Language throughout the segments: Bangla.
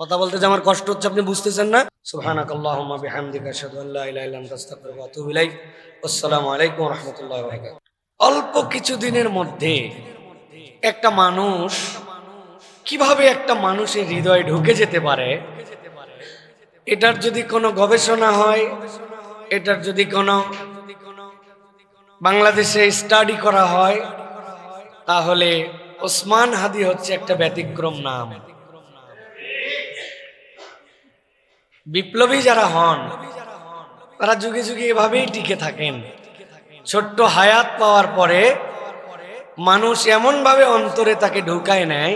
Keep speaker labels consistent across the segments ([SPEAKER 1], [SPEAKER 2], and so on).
[SPEAKER 1] কথা বলতে যে আমার কষ্ট হচ্ছে, আপনি বুঝতেছেন না? সুবহানাকাল্লাহুম্মা বিহামদিকা আশহাদু আল্লা ইলাহা ইল্লা আনতা আস্তাগফিরুকা ওয়া আতুবু ইলাইক। আসসালামু আলাইকুম রাহমাতুল্লাহি অল্প কিছু দিনের মধ্যে একটা মানুষ কীভাবে একটা মানুষের হৃদয়ে ঢুকে যেতে পারে? এটার যদি কোনো গবেষণা হয়, এটার যদি কোনো বাংলাদেশে স্টাডি করা হয়, তাহলে ওসমান হাদি হচ্ছে একটা ব্যতিক্রম নাম। বিপ্লবী যারা হন, তারা যুগে যুগে এভাবেই টিকে থাকেন। ছোট্ট হায়াত পাওয়ার পরে মানুষ এমনভাবে অন্তরে তাকে ঢুকায় নেয়,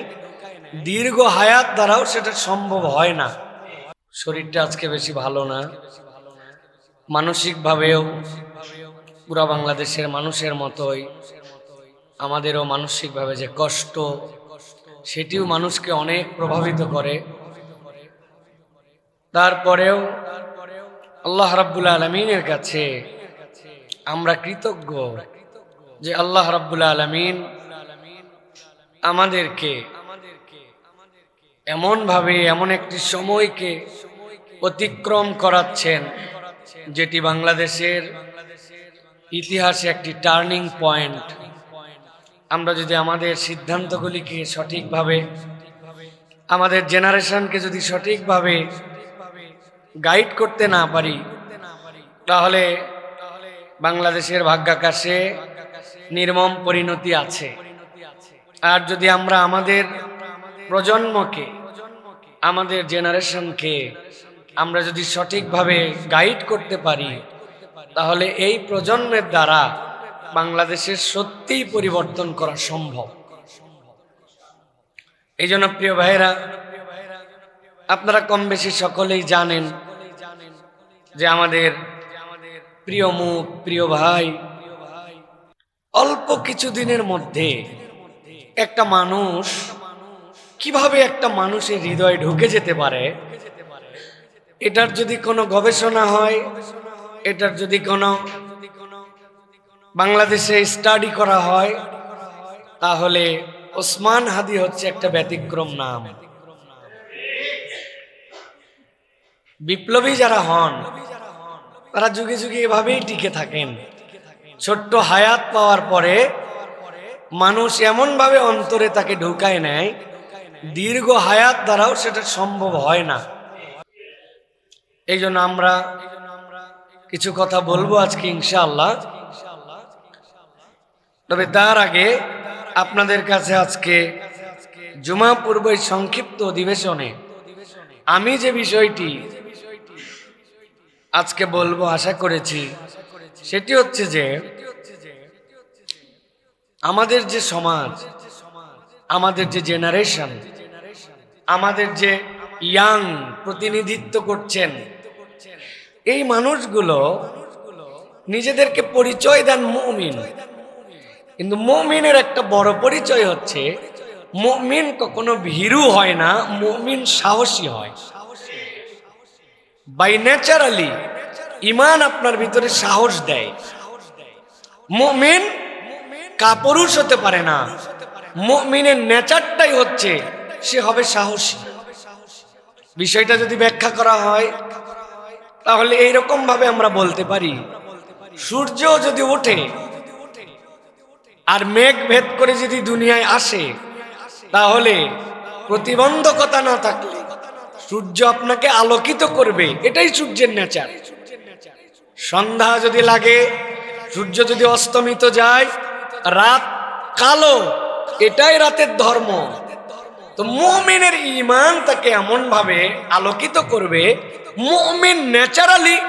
[SPEAKER 1] দীর্ঘ হায়াত দ্বারাও সেটা সম্ভব হয় না। শরীরটা আজকে বেশি ভালো না। মানসিকভাবেও পুরা বাংলাদেশের মানুষের মতোই, আমাদেরও মানসিকভাবে যে কষ্ট, সেটিও মানুষকে অনেক প্রভাবিত করে। তারপরেও আল্লাহ রাব্বুল আলমিনের কাছে আমরা কৃতজ্ঞ যে আল্লাহ রাব্বুল আলমিন আমাদেরকে এমনভাবে এমন একটি সময়কে অতিক্রম করাচ্ছেন যেটি বাংলাদেশের ইতিহাসে একটি টার্নিং পয়েন্ট। আমরা যদি আমাদের সিদ্ধান্তগুলিকে সঠিকভাবে, আমাদের জেনারেশনকে যদি সঠিকভাবে গাইড করতে না পারি, তাহলে বাংলাদেশের ভাগ্যাকাশে নির্মম পরিণতি আছে। আর যদি আমরা আমাদের প্রজন্মকে, আমাদের জেনারেশনকে আমরা যদি সঠিকভাবে গাইড করতে পারি, তাহলে এই প্রজন্মের দ্বারা বাংলাদেশের সত্যিই পরিবর্তন করা সম্ভব। এই জন্য প্রিয় ভাইরা আপনারা কম বেশি সকলেই জানেন যে আমাদের প্রিয় মুখ, প্রিয় ভাই, অল্প কিছু দিনের মধ্যে একটা মানুষ কীভাবে একটা মানুষের হৃদয়ে ঢুকে যেতে পারে, এটার যদি কোনো গবেষণা হয়, এটার যদি কোনো বাংলাদেশে স্টাডি করা হয়, তাহলে ওসমান হাদি হচ্ছে একটা ব্যতিক্রম নাম। বিপ্লবী যারা হন, তারা যুগে যুগে এভাবেই টিকে থাকেন। ছোট্ট হায়াত পাওয়ার পরে মানুষ এমনভাবে অন্তরে তাকে ঢুকায় নেয়, দীর্ঘ হায়াত দ্বারাও সেটা সম্ভব হয় না। এই জন্য আমরা কিছু কথা বলব আজকে ইনশাআল্লাহ। তবে তার আগে আপনাদের কাছে আজকে জুমা পূর্ব এই সংক্ষিপ্ত অধিবেশনে আমি যে বিষয়টি আজকে বলব, আশা করেছি। সেটি হচ্ছে যে, আমাদের যে সমাজ, আমাদের যে জেনারেশন আমাদের যে ইয়াং প্রতিনিধিত্ব করছেন, এই মানুষগুলো নিজেদেরকে পরিচয় দেন মুমিন। কিন্তু মুমিনের একটা বড় পরিচয় হচ্ছে, মুমিন কখনো ভীরু হয় না, মুমিন সাহসী হয়। বাই ন্যাচারালি ইমান আপনার ভিতরে সাহস দেয়। মুমিন কাপুরুষ হতে পারে না। মুমিনের নেচারটাই হচ্ছে, সে হবে সাহসী। বিষয়টা যদি ব্যাখ্যা করা হয়, তাহলে এইরকম ভাবে আমরা বলতে পারি সূর্য যদি ওঠে, আর মেঘ ভেদ করে যদি দুনিয়ায় আসে, তাহলে প্রতিবন্ধকতা না থাকলে সূর্য আপনাকে আলোকিত করবে। এটাই সূর্যের নেচার। সন্ধ্যা যদি লাগে, সূর্য যদি অস্তমিত যায়, রাত কালো, এটাই রাতের ধর্ম। তো মুমিনের ইমান তাকে এমন ভাবে আলোকিত করবে, মুমিন ন্যাচারালি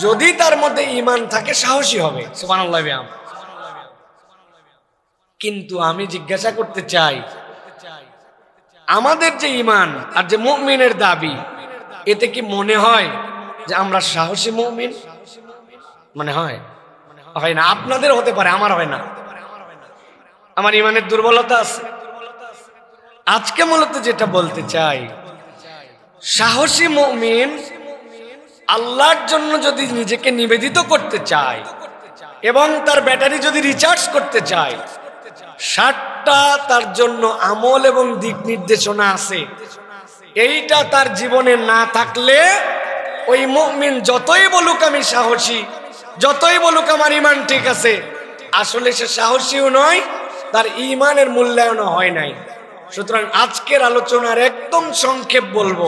[SPEAKER 1] যদি তার মধ্যে ইমান থাকে, সাহসী হবে। বিহাম। কিন্তু আমি জিজ্ঞাসা করতে চাই আমাদের যে ইমান আর যে মুমিনের দাবি, এতে কি মনে হয় যে আমরা সাহসী মুমিন? মানে হয়? হয় না। আপনাদের হতে পারে, আমার হয় না। আমার ইমানের দুর্বলতা আছে। আজকে মূলত যেটা বলতে চাই, সাহসী মুমিন আল্লাহর জন্য যদি নিজেকে নিবেদিত করতে চায় এবং তার ব্যাটারি যদি রিচার্জ করতে চায় ষাটটা তার জন্য আমল এবং দিক নির্দেশনা আছে। এইটা তার জীবনে না থাকলে ওই মুমিন যতই বলুক আমি সাহসী, যতই বলুক আমার ইমান ঠিক আছে, আসলে সে সাহসীও নয়, তার ইমানের মূল্যায়নও হয় নাই। সুতরাং আজকের আলোচনার একদম সংক্ষেপ বলব।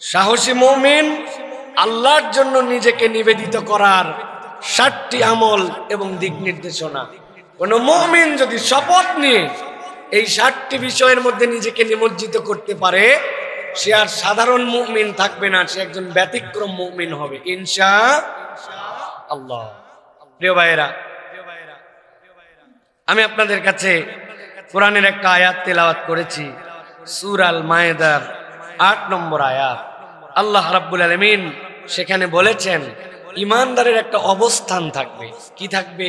[SPEAKER 1] সাহসী মৌমিন আল্লাহর জন্য নিজেকে নিবেদিত করার ষাটটি আমল এবং দিক নির্দেশনা। কোন মৌমিন যদি শপথ নিয়ে এই ষাটটি বিষয়ের মধ্যে নিজেকে নিমজ্জিত করতে পারে, সে আর সাধারণ মুমিন থাকবে না, সে একজন ব্যতিক্রম মুমিন হবে। ইনশা আল্লাহ। প্রিয় ভাইয়েরা, আমি আপনাদের কাছে কোরআনের একটা আয়াত তেলাওয়াত করেছি সুর আল মায়েদার আট নম্বর আয়াত। আল্লাহ রাব্বুল আলমিন সেখানে বলেছেন, ইমানদারের একটা অবস্থান থাকবে। কি থাকবে?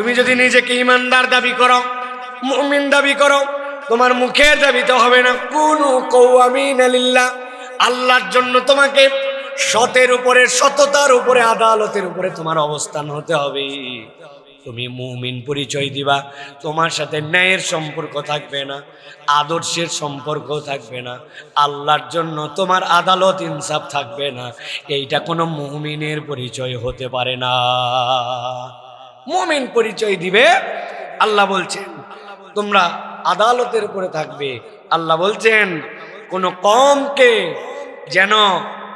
[SPEAKER 1] তুমি যদি নিজেকে ইমানদার দাবি করো, মুমিন দাবি করো, তোমার মুখের দাবিতে হবে না। কোন কৌয়ামিন আলিল্লাহ আল্লাহর জন্য তোমাকে সতের উপরে, সততার উপরে, আদালতের উপরে তোমার অবস্থান হতে হবে। তুমি মুমিন পরিচয় দিবা, তোমার সাথে ন্যায়ের সম্পর্ক থাকবে না, আদর্শের সম্পর্ক থাকবে না, আল্লাহর জন্য তোমার আদালত ইনসাফ থাকবে না। এইটা কোনো মুমিনের পরিচয় হতে পারে না। মুমিন পরিচয় দিবে। আল্লাহ বলছেন, তোমরা আদালতের উপরে থাকবে। আল্লাহ বলছেন, কোন কমকে যেন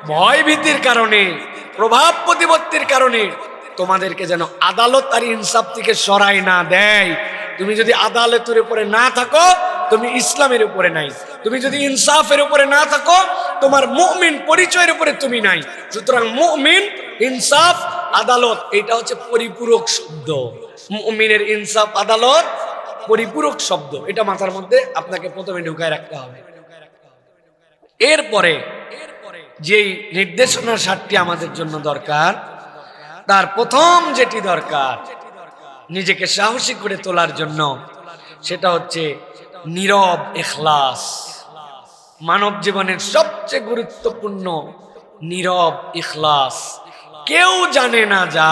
[SPEAKER 1] ভয়ভীতির কারণে, প্রভাব প্রতিপত্তির কারণে তোমাদেরকে যেন আদালত আর ইনসাফ থেকে সরাই না দেয়। তুমি যদি আদালতের উপরে না থাকো তুমি ইসলামের উপরে নাই। তুমি যদি ইনসাফের উপরে না থাকো, তোমার মুমিন পরিচয়ের উপরে তুমি নাই। সুতরাং মুমিন, ইনসাফ, আদালত, এটা হচ্ছে পরিপূরক শব্দ। মুমিনের ইনসাফ, আদালত, পরিপূরক শব্দ। এটা মাথার মধ্যে আপনাকে প্রথমে ঢুকায় রাখতে হবে। এরপরে, যেই নির্দেশনা সাতটি আমাদের জন্য দরকার, তার প্রথম যেটি দরকার, নিজেকে সাহসী করে তোলার জন্য, সেটা হচ্ছে নীরব এখলাস মানব জীবনের সবচেয়ে গুরুত্বপূর্ণ নীরব ইখলাস। কেউ জানে না যা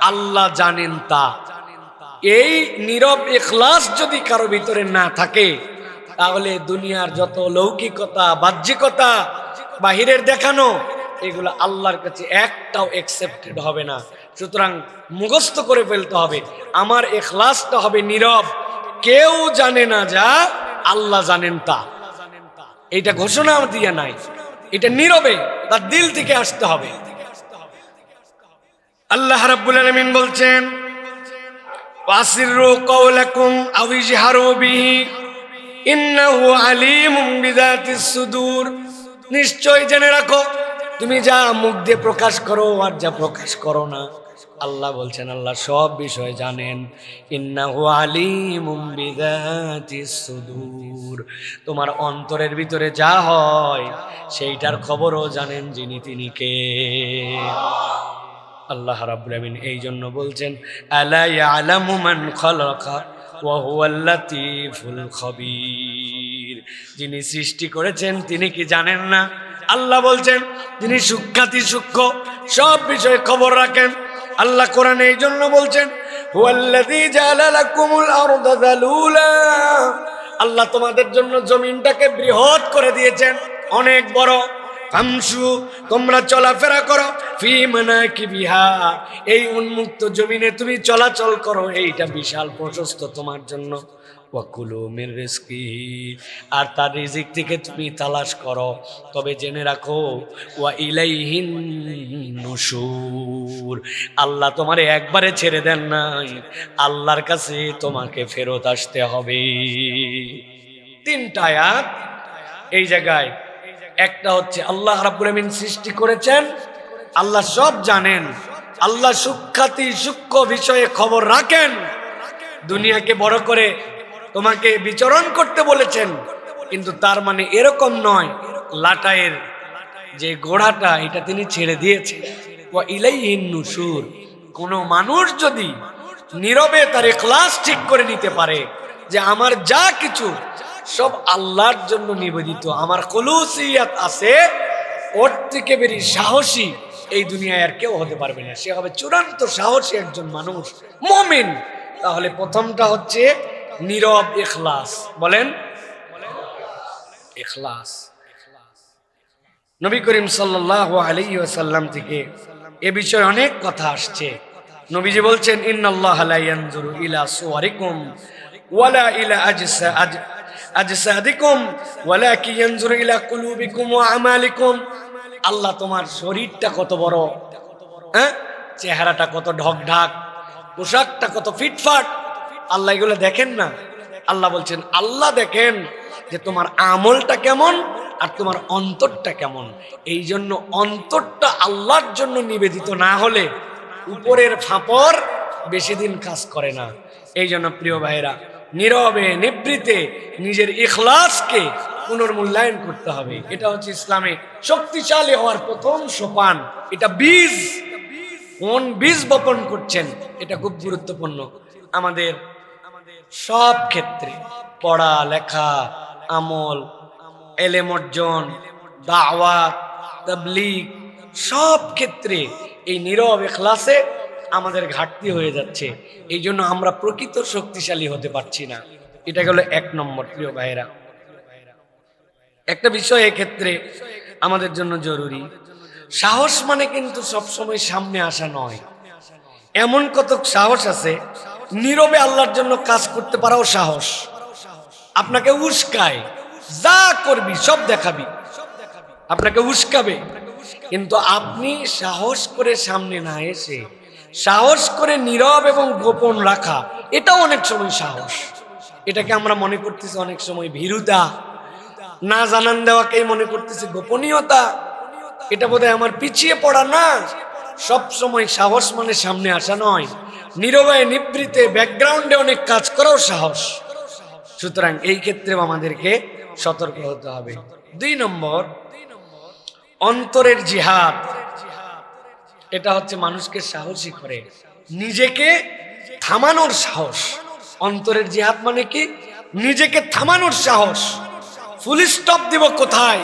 [SPEAKER 1] আল্লাহ জানেন তা। এই নীরব ইখলাস যদি কারও ভিতরে না থাকে, তাহলে দুনিয়ার যত লৌকিকতা, বাহ্যিকতা, বাহিরের দেখানো, এগুলো আল্লাহর কাছে একটাও একসেপ্টেড হবে না। সুতরাং মুখস্থ করে ফেলতে হবে, আমার এখলাসটা হবে নীরব। কেউ জানে না যা আল্লাহ জানেন তা। এটা ঘোষণা দিয়ে নাই। এটা নীরবে তার দিল থেকে আসতে হবে। আল্লাহ রাব্বুল আলামিন বলছেন, ওয়াসিরু কওলাকুম আও ইজহারু বিহি, ইন্নাহু আলিমুম বিযাতিস সুদূর। নিশ্চয় জেনে রাখো, তুমি যা মুখ দিয়ে প্রকাশ করো আর যা প্রকাশ করো না। আল্লাহ বলছেন, আল্লাহ সব বিষয় জানেন। ইন্নাহু সুদূর। তোমার অন্তরের ভিতরে যা হয়, সেইটার খবরও জানেন যিনি তিনি কে। আল্লাহ রাব্বুল আমিন এই জন্য বলছেন, আলা ইয়ালামু মান খালাকা যিনি সৃষ্টি করেছেন, তিনি কি জানেন না? আল্লাহ বলছেন, যিনি সূক্ষাতি সূক্ষ্ম সব বিষয়ে খবর রাখেন। আল্লাহ কোরআন এই জন্য বলছেন আল্লাহ তোমাদের জন্য জমিনটাকে বৃহৎ করে দিয়েছেন অনেক বড়। আমসু তোমরা চলাফেরা করো। ফি মানা কি বিহা, এই উন্মুক্ত জমিনে তুমি চলাচল করো, এইটা বিশাল প্রশস্ত তোমার জন্য। আর তার রিজিক থেকে তুমি তালাশ করো। তবে জেনে রাখো, ওয়া ইলাইহিন আল্লাহ তোমারে একবারে ছেড়ে দেন নাই, আল্লাহর কাছে তোমাকে ফেরত আসতে হবে। তিনটা আয়াত এই জায়গায় একটা হচ্ছে আল্লাহ রাব্বুল আমিন সৃষ্টি করেছেন। আল্লাহ সব জানেন। আল্লাহ সুখ্যাতি, সূক্ষ্ম বিষয়ে খবর রাখেন। দুনিয়াকে বড় করে তোমাকে বিচরণ করতে বলেছেন। কিন্তু তার মানে এরকম নয় লাটায়ের যে গোড়াটা, এটা তিনি ছেড়ে দিয়েছেন। ইলাইহিন নুশুর, কোন মানুষ যদি নীরবে তার ক্লাস ঠিক করে নিতে পারে যে আমার যা কিছু সব আল্লাহর জন্য নিবেদিত। আমার কলুসিয়াত আছে, ওর থেকে বেরি সাহসী এই দুনিয়ায় আর কেউ হতে পারবে না। সে হবে চূড়ান্ত সাহসী একজন মানুষ, মমিন। তাহলে প্রথমটা হচ্ছে নীরব এখলাস বলেন? ইখলাস। নবী করিম সাল্লাহ আলী ওয়াসাল্লাম থেকে এ বিষয়ে অনেক কথা আসছে। নবীজি বলছেন ইয়ানজুরু ইলা সুওয়ারিকুম ওয়ালা ইলা আজ আজসাদিকুম, ওয়ালাকি ইয়ানজুরু ইলা কুলুবিকুম ওয়া আমালিকুম। আল্লাহ তোমার শরীরটা কত বড় হ্যাঁ? চেহারাটা কত ঢকঢাক, পোশাকটা কত ফিটফাট। আল্লাহ এগুলো দেখেন না? আল্লাহ বলছেন, আল্লাহ দেখেন যে তোমার আমলটা কেমন আর তোমার অন্তরটা কেমন। এই জন্য অন্তরটা আল্লাহর জন্য নিবেদিত না হলে উপরের ফাপর বেশি দিন কাজ করে না। এই জন্য প্রিয় ভাইরা নীরবে, নিবৃতে নিজের ইখলাসকে পুনর্মূল্যায়ন করতে হবে। এটা হচ্ছে ইসলামে শক্তিশালী হওয়ার প্রথম সোপান। এটা বীজ। কোন বীজ বপন করছেন, এটা খুব গুরুত্বপূর্ণ। আমাদের সব ক্ষেত্রে পড়া লেখা আমল, এলেম অর্জন, দাওয়াত সব ক্ষেত্রে এই নীরব এখলাসে আমাদের ঘাটতি হয়ে যাচ্ছে। এই জন্য আমরা প্রকৃত শক্তিশালী হতে পারছি না। এটা গেল এক নম্বর, প্রিয় ভাইরা একটা বিষয় এক্ষেত্রে আমাদের জন্য জরুরি। সাহস মানে কিন্তু সবসময় সামনে আসা নয়। এমন কত সাহস আছে, নীরবে আল্লাহর জন্য কাজ করতে পারাও সাহস। আপনাকে উস্কায়, যা করবি সব দেখাবি। আপনাকে উস্কাবে। কিন্তু আপনি সাহস করে সামনে না এসে সাহস করে নীরব এবং গোপন রাখা, এটাও অনেক সময় সাহস। এটাকে আমরা মনে করতেছি অনেক সময় ভীরুতা। না জানান দেওয়াকেই মনে করতেছি গোপনীয়তা। এটা বোধহয় আমার পিছিয়ে পড়া না। সব সময় সাহস মানে সামনে আসা নয়। নীরবে নিবৃতে ব্যাকগ্রাউন্ডে অনেক কাজ করাও সাহস। সুতরাং এই ক্ষেত্রেও আমাদেরকে সতর্ক হতে হবে। দুই নম্বর, অন্তরের জিহাদ। এটা হচ্ছে মানুষকে সাহসী করে। নিজেকে থামানোর সাহস। অন্তরের জিহাদ মানে কি? নিজেকে থামানোর সাহস। ফুল স্টপ দিব কোথায়?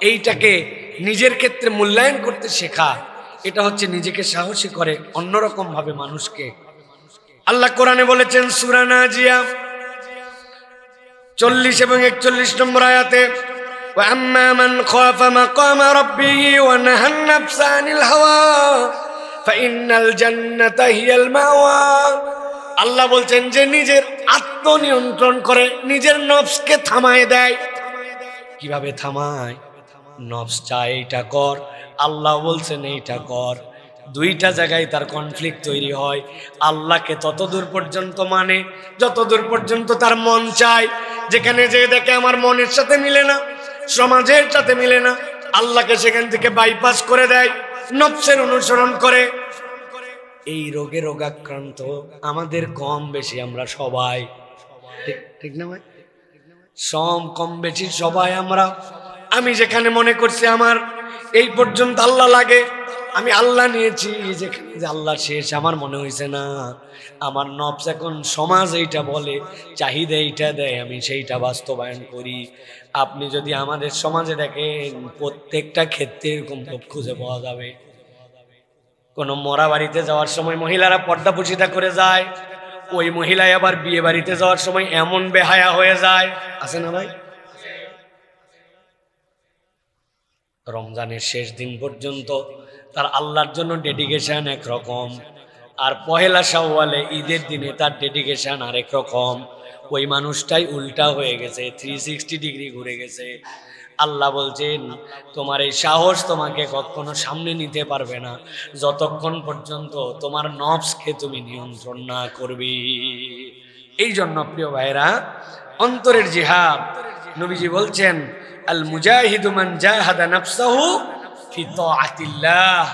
[SPEAKER 1] এইটাকে নিজের ক্ষেত্রে মূল্যায়ন করতে শেখা। এটা হচ্ছে নিজেকে সাহসী করে অন্যরকম ভাবে মানুষকে। আল্লাহ কোরআনে বলেছেন সুরানা জিয়া চল্লিশ এবং একচল্লিশ নম্বর আয়াতে وأما من خاف مقام ربه ونهى النفس عن الهوى فإن الجنة هي المأوى আল্লাহ বলছেন যে নিজের আত্মনিয়ন্ত্রণ করে নিজের নফসকে থামায় দেয় কিভাবে থামায় নফস চায় এইটা কর আল্লাহ বলছেন এইটা কর দুইটা জায়গায় তার কনফ্লিক্ট তৈরি হয় আল্লাহকে ততদূর পর্যন্ত মানে যতদূর পর্যন্ত তার মন চায় যেখানে যে দেখে আমার মনের সাথে মিলে না সমাজের সাথে মিলে না। আল্লাহকে সেখান থেকে বাইপাস করে দেয়, নফসের অনুসরণ করে। এই রোগে রোগাক্রান্ত, আমাদের কম বেশি আমরা সবাই। ঠিক না ভাই? সম কম বেশি সবাই আমরা। আমি যেখানে মনে করছি আমার, এই পর্যন্ত আল্লাহ লাগে। আমি আল্লাহ নিয়েছি যেখানে যে আল্লাহ শেষ, আমার মনে হয়েছে না। আমার নবস এখন সমাজ এইটা বলে, চাহিদা এইটা দেয়, আমি সেইটা বাস্তবায়ন করি। আপনি যদি আমাদের সমাজে দেখেন, প্রত্যেকটা ক্ষেত্রে এরকম লোক খুঁজে পাওয়া যাবে। কোনো মরা বাড়িতে যাওয়ার সময় মহিলারা পর্দা পুষিতা করে যায়, ওই মহিলাই আবার বিয়ে বাড়িতে যাওয়ার সময় এমন বেহায়া হয়ে যায়। আছে না ভাই? রমজানের শেষ দিন পর্যন্ত তার আল্লাহর জন্য ডেডিকেশন একরকম, আর পহেলা শাওয়ালে ঈদের দিনে তার ডেডিকেশন আরেক রকম। ওই মানুষটাই উল্টা হয়ে গেছে থ্রি সিক্সটি ডিগ্রি ঘুরে গেছে। আল্লাহ বলছেন তোমার এই সাহস তোমাকে কখনো সামনে নিতে পারবে না। যতক্ষণ পর্যন্ত তোমার নবসকে তুমি নিয়ন্ত্রণ না করবি। এই জন্য প্রিয় ভাইরা অন্তরের জিহাদ, নবীজি বলছেন আল মুজাহিদুমান জাহাদা নাফসাহু ফি তাআতিল্লাহ।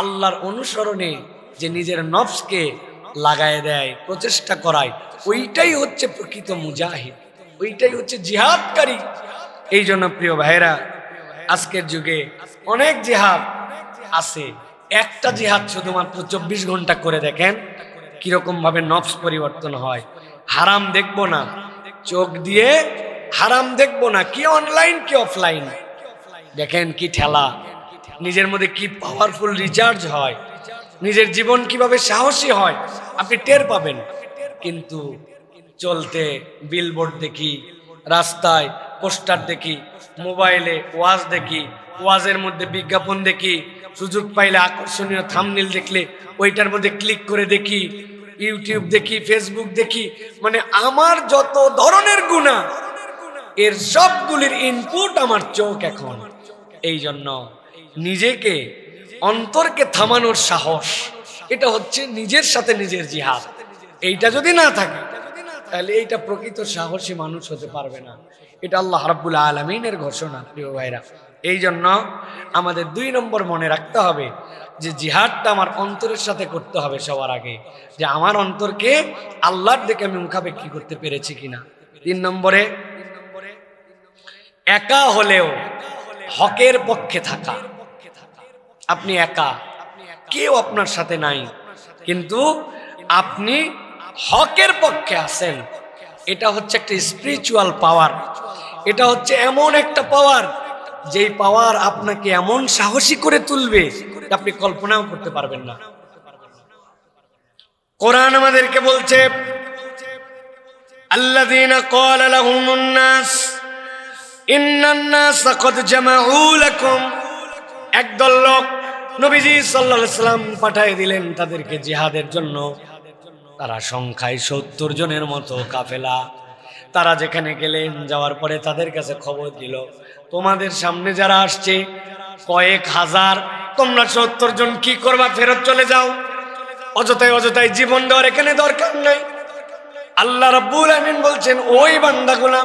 [SPEAKER 1] আল্লাহর অনুসরণে যে নিজের নফসকে লাগায় দেয়, প্রচেষ্টা করায়। ওইটাই হচ্ছে প্রকৃত মুজাহিদ। ওইটাই হচ্ছে জিহাদকারী। এই জন্য প্রিয় ভাইরা আজকের যুগে অনেক জিহাদ আছে। একটা জিহাদ শুধুমাত্র চব্বিশ ঘণ্টা করে দেখেন, কীরকম ভাবে নফস পরিবর্তন হয়। হারাম দেখব না। চোখ দিয়ে হারাম দেখব না, কি অনলাইন কি অফলাইন দেখেন কি ঠেলা। নিজের মধ্যে কি পাওয়ারফুল রিচার্জ হয়। নিজের জীবন কীভাবে সাহসী হয়, আপনি টের পাবেন। কিন্তু চলতে বিলবোর্ড দেখি, রাস্তায় পোস্টার দেখি মোবাইলে ওয়াজ দেখি, ওয়াজের মধ্যে বিজ্ঞাপন দেখি, সুযোগ পাইলে আকর্ষণীয় থামনিল দেখলে ওইটার মধ্যে ক্লিক করে দেখি ইউটিউব দেখি ফেসবুক দেখি মানে আমার যত ধরনের গুণা, এর সবগুলির ইনপুট আমার চোখ এখন। এই জন্য নিজেকে অন্তরকে থামানোর সাহস, এটা হচ্ছে নিজের সাথে নিজের জিহাদ। এইটা যদি না থাকে, তাহলে এইটা প্রকৃত সাহসী মানুষ হতে পারবে না। এটা আল্লাহ রাব্বুল আলমিনের ঘোষণা, প্রিয় ভাইরা। এই জন্য আমাদের দুই নম্বর মনে রাখতে হবে যে জিহাদটা আমার অন্তরের সাথে করতে হবে সবার আগে। যে আমার অন্তরকে আল্লাহর দিকে আমি মুখাপেক্ষি করতে পেরেছি কিনা। তিন নম্বরে, একা হলেও হকের পক্ষে থাকা। আপনি একা। কেউ আপনার সাথে নাই। কিন্তু আপনি হকের পক্ষে আছেন। এটা হচ্ছে একটা স্পিরিচুয়াল পাওয়ার এটা হচ্ছে এমন একটা পাওয়ার যেই পাওয়ার আপনাকে এমন সাহসী করে তুলবে আপনি কল্পনাও করতে পারবেন না। কোরআন আমাদেরকে বলছে একদল লোক নবীজি আলাইহি সাল্লাম পাঠিয়ে দিলেন তাদেরকে জিহাদের জন্য। তারা সংখ্যায় সত্তর জনের মতো কাফেলা। তারা যেখানে গেলেন, যাওয়ার পরে তাদের কাছে খবর দিল, তোমাদের সামনে যারা আসছে, কয়েক হাজার, তোমরা সত্তর জন কি করবা? ফেরত চলে যাও। অযথায় অযথায় জীবন দেওয়ার এখানে দরকার নাই। আল্লাহ রাব্বুল আমিন বলছেন, ওই বান্দাগুলা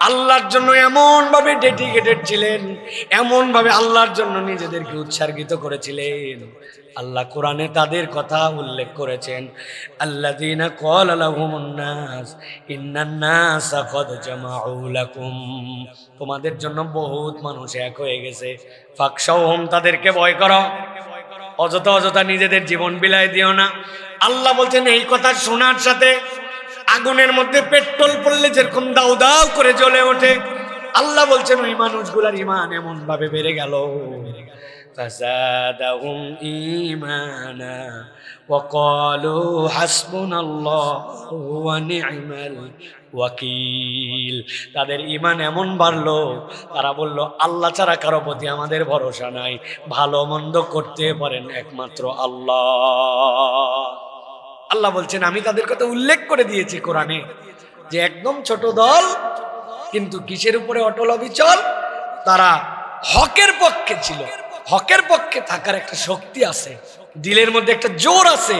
[SPEAKER 1] আল্লাহর জন্য এমন ভাবে ডেডিকেটেড ছিলেন এমন ভাবে আল্লাহর জন্য নিজেদেরকে উৎসর্গিত করেছিলেন। আল্লাহ কোরআনে তাদের কথা উল্লেখ করেছেন, আল্লাযীনা ক্বালা লাহুমুন নাস, ইন্নান নাসা কদ জামাউ লাকুম। তোমাদের জন্য বহুত মানুষ এক হয়ে গেছে। ফাকশাউহুম, তাদেরকে ভয় করো। অযথা অযথা নিজেদের জীবন বিলাই দিও না। আল্লাহ বলছেন, এই কথা শোনার সাথে আগুনের মধ্যে পেট্রোল পড়লে যেরকম দাউ দাউ করে জ্বলে ওঠে আল্লাহ বলছেন ওই মানুষগুলার ইমান এমন ভাবে বেড়ে গেল فزادهم إيمانا وقالوا حسبنا الله ونعم الوكيل তাদের ইমান এমন বাড়লো তারা বলল আল্লাহ ছাড়া কারো প্রতি আমাদের ভরসা নাই ভালো মন্দ করতে পারেন একমাত্র আল্লাহ আল্লাহ বলছেন, আমি তাদের কথা উল্লেখ করে দিয়েছি কোরআনে যে একদম ছোট দল, কিন্তু কিসের উপরে অটল অবিচল? তারা হকের পক্ষে ছিল। হকের পক্ষে থাকার একটা শক্তি আছে। দিলের মধ্যে একটা জোর আছে।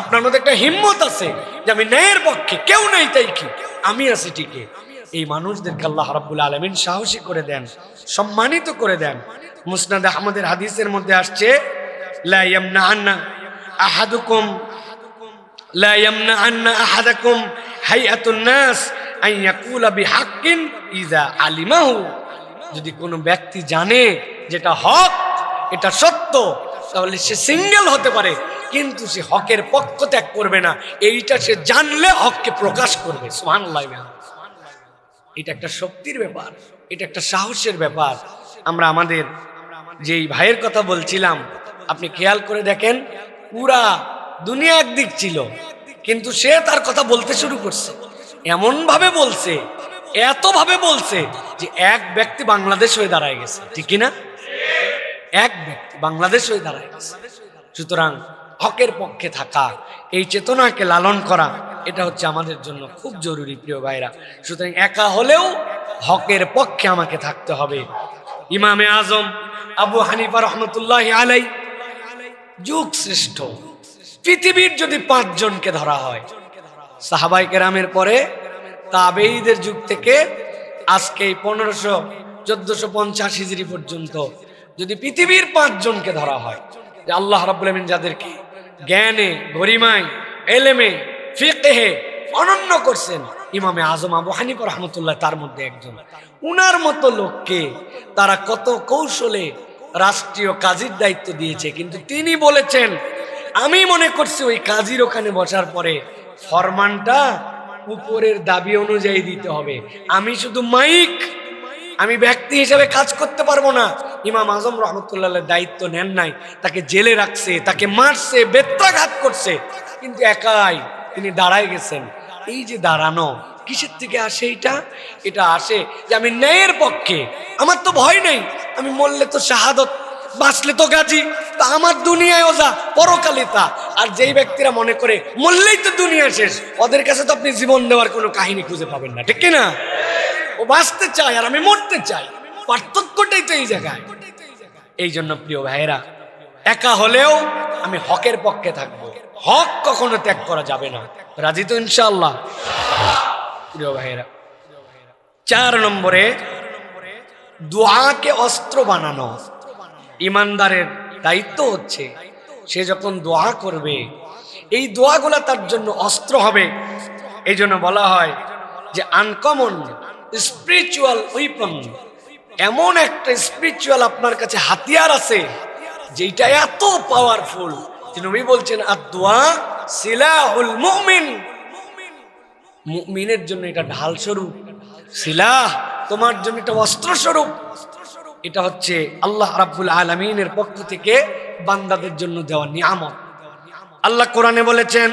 [SPEAKER 1] আপনার মধ্যে একটা হিম্মত আছে যে আমি ন্যায়ের পক্ষে, কেউ নাই তাই কি? আমি আছি ঠিকই। এই মানুষদেরকে আল্লাহ রাব্বুল আলমিন সাহসী করে দেন, সম্মানিত করে দেন। মুসনাদ আহমদের হাদিসের মধ্যে আসছে, লা ইয়ামনা আন্না আহাদুকুম لا يمنعن أحدكم هيئة الناس أن يقول بحق إذا علمه যদি কোনো ব্যক্তি জানে যেটা হক এটা সত্য তাহলে সে সিঙ্গেল হতে পারে কিন্তু সে হকের পক্ষ ত্যাগ করবে না এইটা সে জানলে হককে প্রকাশ করবে সুবহানাল্লাহ এটা একটা শক্তির ব্যাপার এটা একটা সাহসের ব্যাপার আমরা আমাদের যেই ভাইয়ের কথা বলছিলাম আপনি খেয়াল করে দেখেন পুরা দুনিয়া একদিক ছিল, কিন্তু সে তার কথা বলতে শুরু করছে। এমন ভাবে বলছে এত ভাবে বলছে যে এক ব্যক্তি বাংলাদেশ হয়ে দাঁড়ায় গেছে। ঠিক না এক ব্যক্তি বাংলাদেশ হয়ে দাঁড়ায় গেছে। সুতরাং হকের পক্ষে থাকা, এই চেতনাকে লালন করা, এটা হচ্ছে আমাদের জন্য খুব জরুরি, প্রিয় ভাইরা। সুতরাং একা হলেও হকের পক্ষে আমাকে থাকতে হবে। ইমামে আজম আবু হানিফা রহমতুল্লাহ আলাই যুগ শ্রেষ্ঠ পৃথিবীর যদি পাঁচজনকে ধরা হয়, সাহাবাই কেরামের পরে তাবেইদের যুগ থেকে আজকে এই পনেরোশো, চোদ্দশো পঞ্চাশ হিজড়ি পর্যন্ত যদি পৃথিবীর পাঁচজনকে ধরা হয়, যে আল্লাহ রাব্বুল আমিন যাদেরকে জ্ঞানে, গরিমায়, এলেমে, ফিকহে অনন্য করছেন, ইমামে আজম আবু হানিফ রহমতুল্লাহ তার মধ্যে একজন। উনার মতো লোককে তারা কত কৌশলে রাষ্ট্রীয় কাজীর দায়িত্ব দিয়েছে, কিন্তু তিনি বলেছেন আমি মনে করছি ওই কাজীর ওখানে বসার পরে ফরমানটা উপরের দাবি অনুযায়ী দিতে হবে। আমি শুধু মাইক, আমি ব্যক্তি হিসেবে কাজ করতে পারব না। ইমাম আজম রহমতুল্লাহ দায়িত্ব নেন নাই। তাকে জেলে রাখছে, তাকে মারছে, বেত্রাঘাত করছে। কিন্তু একাই তিনি দাঁড়ায় গেছেন। এই যে দাঁড়ানো, কিসের থেকে আসে এটা? এটা আসে যে আমি ন্যায়ের পক্ষে। আমার তো ভয় নেই। আমি মরলে তো শাহাদত, বাঁচলে তো গাজী। তা আমার দুনিয়ায় ওজা পরকালে তা আর যেই ব্যক্তিরা মনে করে, মরলেই তো দুনিয়া শেষ। ওদের কাছে তো আপনি জীবন দেওয়ার কোনো কাহিনী খুঁজে পাবেন না, ঠিক কি না ও বাঁচতে চায় আর আমি মরতে চাই। পার্থক্যটাই তো এই জায়গায়। এই জন্য প্রিয় ভাইয়েরা, একা হলেও আমি হকের পক্ষে থাকব। হক কখনো ত্যাগ করা যাবে না। রাজি তো ইনশাল্লাহ প্রিয় ভাইয়েরা, চার নম্বরে, দোয়াকে অস্ত্র বানানো। ইমানদারের দায়িত্ব হচ্ছে। সে যখন দোয়া করবে, এই দোয়াগুলা তার জন্য অস্ত্র হবে। এই জন্য বলা হয় যে আনকমন স্পিরিচুয়াল উইপন এমন একটা স্পিরিচুয়াল আপনার কাছে হাতিয়ার আছে যেটা এত পাওয়ারফুল নবী বলছেন আর দোয়া সিলাহুল মুমিন। মুমিনের জন্য এটা ঢাল স্বরূপ সিলাহ তোমার জন্য এটা অস্ত্র স্বরূপ এটা হচ্ছে আল্লাহ রাব্বুল আলমিনের পক্ষ থেকে বান্দাদের জন্য দেওয়া নিয়ামত আল্লাহ কোরআনে বলেছেন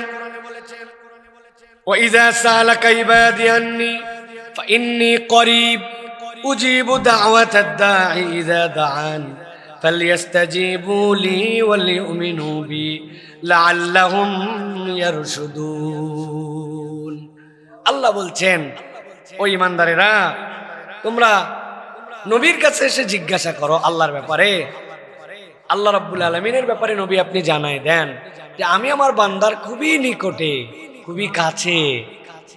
[SPEAKER 1] وإذا سألك عبادي عني فإني قريب أجيب دعوة الداعي إذا دعان فليستجيبوا لي وليؤمنوا بي لعلهم يرشدون আল্লাহ বলছেন ও ইমানদারেরা তোমরা নবীর কাছে এসে জিজ্ঞাসা করো আল্লাহর ব্যাপারে। আল্লাহ রাব্বুল আলমিনের ব্যাপারে নবী আপনি জানাই দেন যে আমি আমার বান্দার খুবই নিকটে, খুবই কাছে।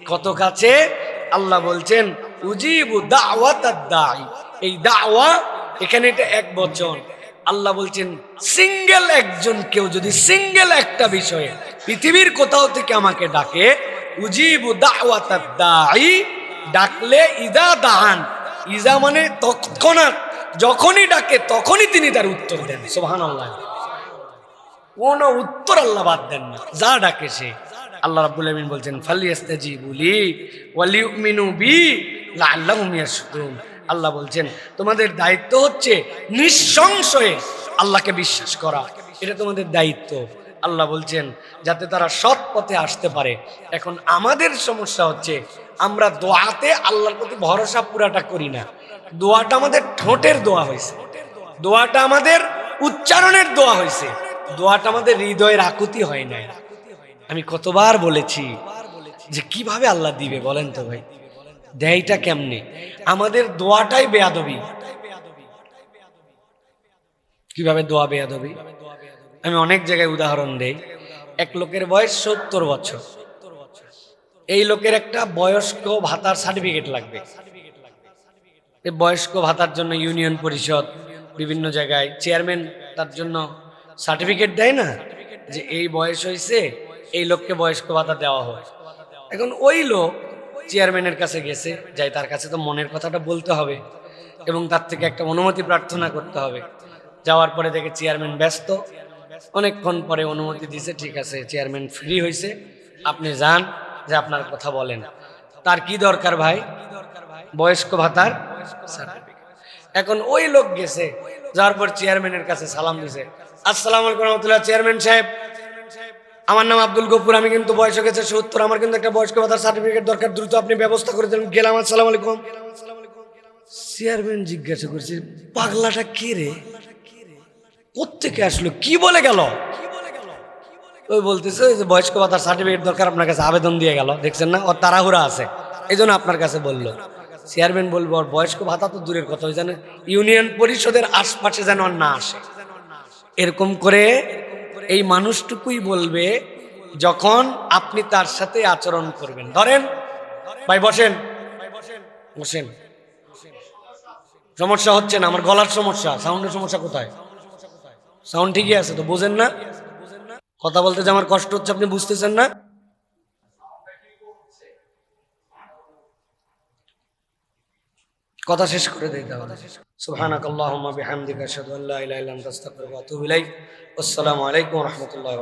[SPEAKER 1] কত কাছে? আল্লাহ বলছেন, উজিবু দাওয়াত দাই এই দাওয়া এখানে এটা এক বচন। আল্লাহ বলছেন, সিঙ্গেল একজন কেউ যদি সিঙ্গেল একটা বিষয়ে পৃথিবীর কোথাও থেকে আমাকে ডাকে, উজিবু দাওয়াত দাই ডাকলে, ইদা দাহান। ইজা মানে তৎক্ষণাৎ যখনই ডাকে, তখনই তিনি তার উত্তর দেন। সোহান আল্লাহ কোন উত্তর আল্লাহ বাদ দেন না। যা ডাকে সে। আল্লাহ রাব্বুল আমিন বলছেন ফালিয়াস্তাজিবুলি ওয়ালিউমিনু বি লাআল্লাহুম ইয়াশকুরুন। আল্লাহ বলছেন, তোমাদের দায়িত্ব হচ্ছে নিঃসংশয়ে আল্লাহকে বিশ্বাস করা। এটা তোমাদের দায়িত্ব। আল্লাহ বলছেন, যাতে তারা সৎ পথে আসতে পারে। এখন আমাদের সমস্যা হচ্ছে, আমরা দোয়াতে আল্লাহর প্রতি ভরসা পুরাটা করি না। দোয়াটা আমাদের ঠোঁটের দোয়া হয়েছে। দোয়াটা আমাদের উচ্চারণের দোয়া হয়েছে। দোয়াটা আমাদের হৃদয়ের আকুতি হয় নাই। আমি কতবার বলেছি যে কীভাবে আল্লাহ দিবে বলেন তো ভাই? দেয়টা কেমনে? আমাদের দোয়াটাই বেয়াদবি। কীভাবে দোয়া বেয়াদবি? আমি অনেক জায়গায় উদাহরণ দেই। এক লোকের বয়স সত্তর বছর। এই লোকের একটা বয়স্ক ভাতার সার্টিফিকেট লাগবে। বয়স্ক ভাতার জন্য ইউনিয়ন পরিষদ, বিভিন্ন জায়গায় চেয়ারম্যান তার জন্য সার্টিফিকেট দেয় না? যে এই বয়স হয়েছে এই লোককে বয়স্ক ভাতা দেওয়া হয়। এখন ওই লোক চেয়ারম্যানের কাছে গেছে, যাই তার কাছে তো মনের কথাটা বলতে হবে এবং তার থেকে একটা অনুমতি প্রার্থনা করতে হবে। যাওয়ার পরে দেখে চেয়ারম্যান ব্যস্ত। অনেকক্ষণ পরে অনুমতি দিছে, ঠিক আছে চেয়ারম্যান ফ্রি হয়েছে আপনি যান, যে আপনার কথা বলেন। তার কি দরকার ভাই? বয়স্ক ভাতার এখন ওই লোক গেছে যাওয়ার পর চেয়ারম্যানের কাছে সালাম দিছে। আসসালামু আলাইকুম রহমতুল্লাহ চেয়ারম্যান সাহেব। আমার নাম আব্দুল গফুর, আমি কিন্তু বয়স গেছে সত্তর। আমার কিন্তু একটা বয়স্ক ভাতার সার্টিফিকেট দরকার, দ্রুত আপনি ব্যবস্থা করে দেন। গেলাম, আসসালামু আলাইকুম। চেয়ারম্যান জিজ্ঞাসা করছে, পাগলাটা কে রে? কোত্থেকে আসলো? কি বলে গেল? ওই বলতেছে যে বয়স্ক ভাতার সার্টিফিকেট দরকার, আপনার কাছে আবেদন দিয়ে গেল। দেখছেন না? ওর তাড়াহুড়া আছে। এই জন্য আপনার কাছে বলল। চেয়ারম্যান বলব, ওর বয়স্ক ভাতা তো দূরের কথা জানে ইউনিয়ন পরিষদের আশপাশে যেন না আসে। এরকম করে এই মানুষটুকুই বলবে যখন আপনি তার সাথে আচরণ করবেন। ধরেন, ভাই বসেন। বসেন। সমস্যা হচ্ছে না? আমার গলার সমস্যা, সাউন্ডের সমস্যা কোথায়? সাউন্ড ঠিকই আছে তো, বোঝেন না? কথা বলতে যে আমার কষ্ট হচ্ছে, আপনি বুঝতেছেন না? কথা শেষ করে দিতে তাহলে। সুহানা কল্লাহ বিহামদিকা, আশহাদু আল্লা আসসালামু আলাইকুম রহমতুল্লাহ